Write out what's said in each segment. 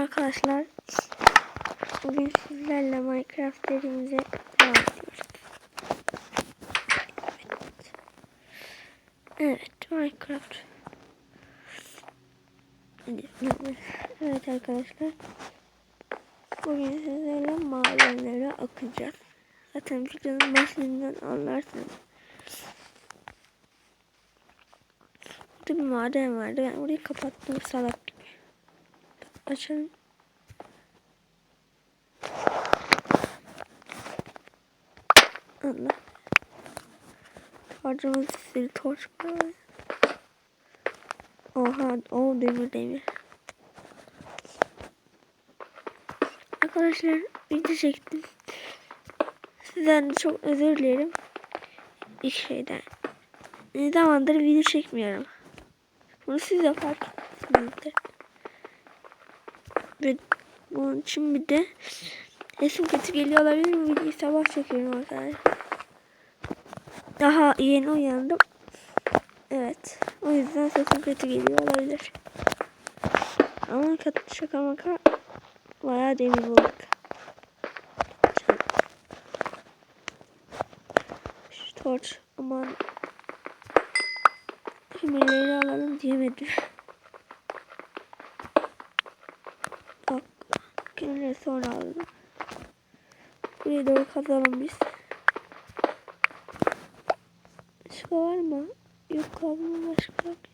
Arkadaşlar bugün sizlerle Minecraft serimize devam ediyoruz. Evet. Minecraft. Evet arkadaşlar. Bugün sizlerle madenlere akacağız. Zaten videonun başından anlarsınız. Burada bir maden vardı. Ben orayı kapattım salak. Açalım. Allah. Harcamız bir torç var. Oha, o demir demir. Arkadaşlar video çektim. Sizden de çok özür dilerim. İlk şeyden. Ne zamandır video çekmiyorum. Bunu siz de fark. Ve bunun için bir de resim kötü geliyor olabilir mi? Videoyu sabah çekiyorum arkadaşlar. Daha yeni uyandım. Evet. O yüzden sesim kötü geliyor olabilir. Ama şaka maka bayağı demir bulduk. Şu torç aman Kümeleri alalım diyemedim. Kümeleri sonra alalım. Buraya doğru kazalım biz. Başka var mı? Yok kalma başka yok.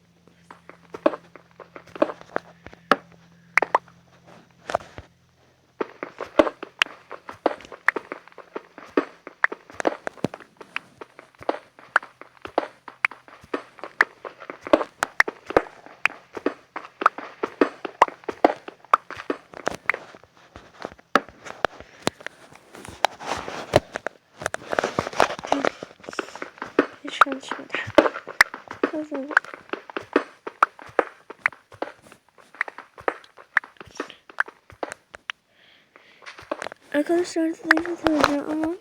Arkadaşlar size şey söyleyeceğim ama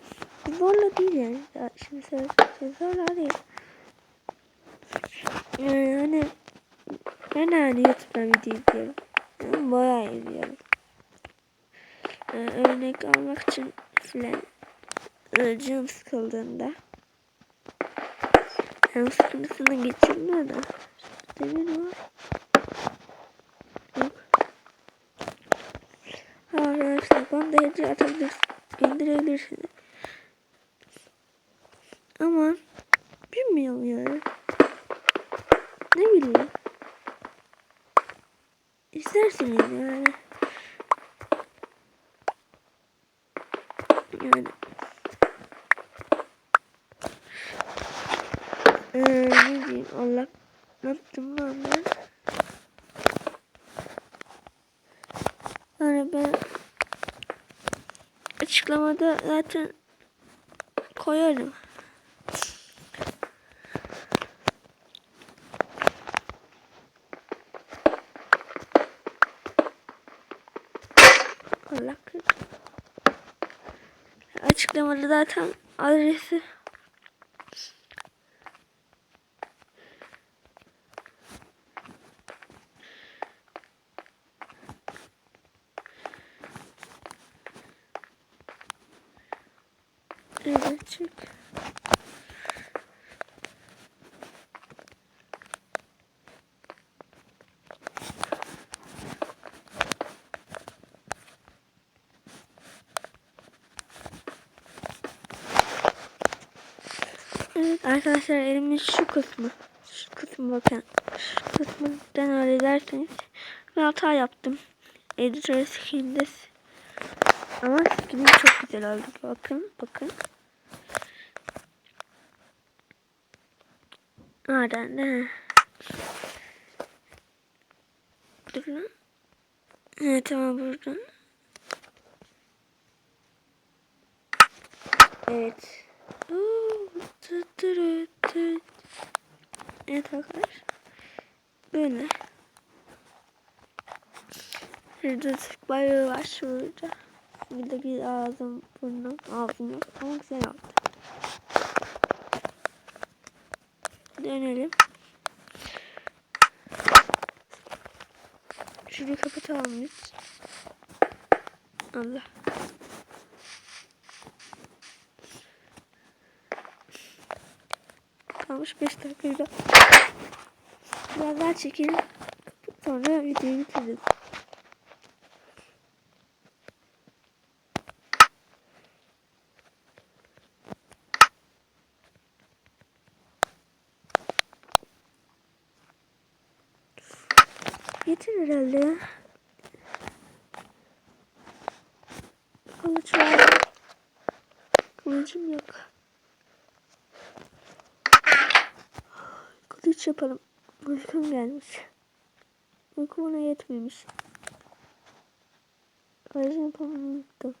zorla değil yani. Ya şimdi söyleyeceğim zorla değil. Yani hani ben hani YouTube'da video izliyorum. Yani bayağı izliyorum. Yani örnek almak için filan e, canım sıkıldığında hem sıkıntısını geçirmiyor da. Demir var. Yok. Ha, Arkadaşlar bana da hediye atabilirsiniz. indirebilirsiniz. Ama bilmiyorum yani. Ne bileyim. İsterseniz yani. Yani. Ee, ne diyeyim Allah ne yaptım ben ben yani ben açıklamada zaten koyarım. Allah açıklamada zaten adresi Evet çık. Arkadaşlar elimin şu kısmı. Şu kısmı bakın. Şu kısmından öyle derseniz ben hata yaptım. Editör skill'de ama skill'im çok güzel oldu. Bakın bakın. Nereden de? Dur lan. Evet tamam buradan. Evet. Evet arkadaşlar. Böyle. Şurada Türk bayrağı var şurada. Bir de bir ağzım burnum ağzım yok ama güzel oldu. Dönelim. Şurayı kapatalım biz. Allah. Kalmış 5 dakikayla. Biraz daha çekelim. Sonra videoyu bitiririz. Yeter herhalde ya. Kılıç var. Kılıcım yok. Kılıç yapalım. Uykum gelmiş. Uyku buna yetmemiş. Kılıcı yapalım unuttum.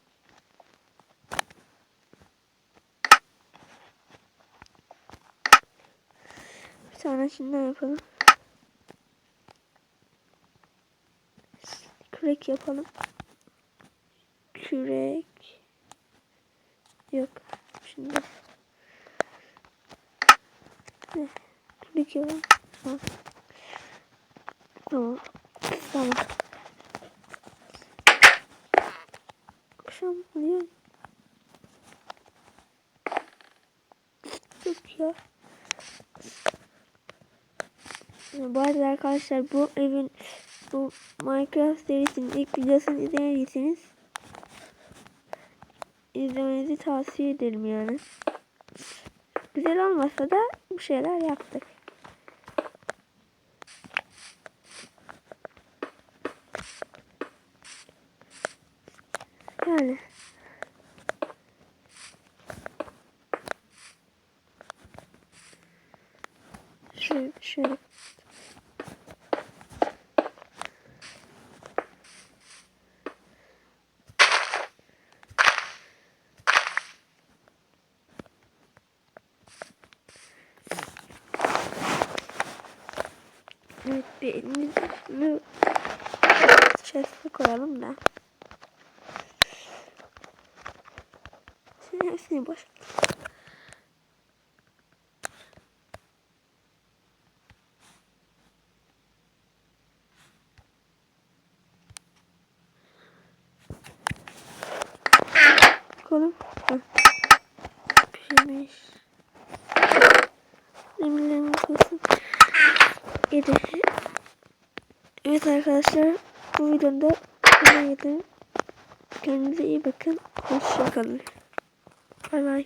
Bir tane şundan yapalım. Kürek yapalım. Kürek. Yok. Şimdi. Ne? Kürek yapalım. Tamam. Tamam. Tamam. Akşam oluyor. Yok ya. Bu arada arkadaşlar bu evin bu Minecraft serisinin ilk videosunu izlemediyseniz izlemenizi tavsiye ederim yani. Güzel olmasa da bir şeyler yaptık. Yani. Şöyle, şöyle. Evet bir chest'e koyalım da. Şimdi hepsini boş. Koyalım. Heh. Pişirmiş. Demirlerimi koysun. Yedi. Evet arkadaşlar bu videoda sonuna geldim. Kendinize iyi bakın. Hoşçakalın. Bay bay.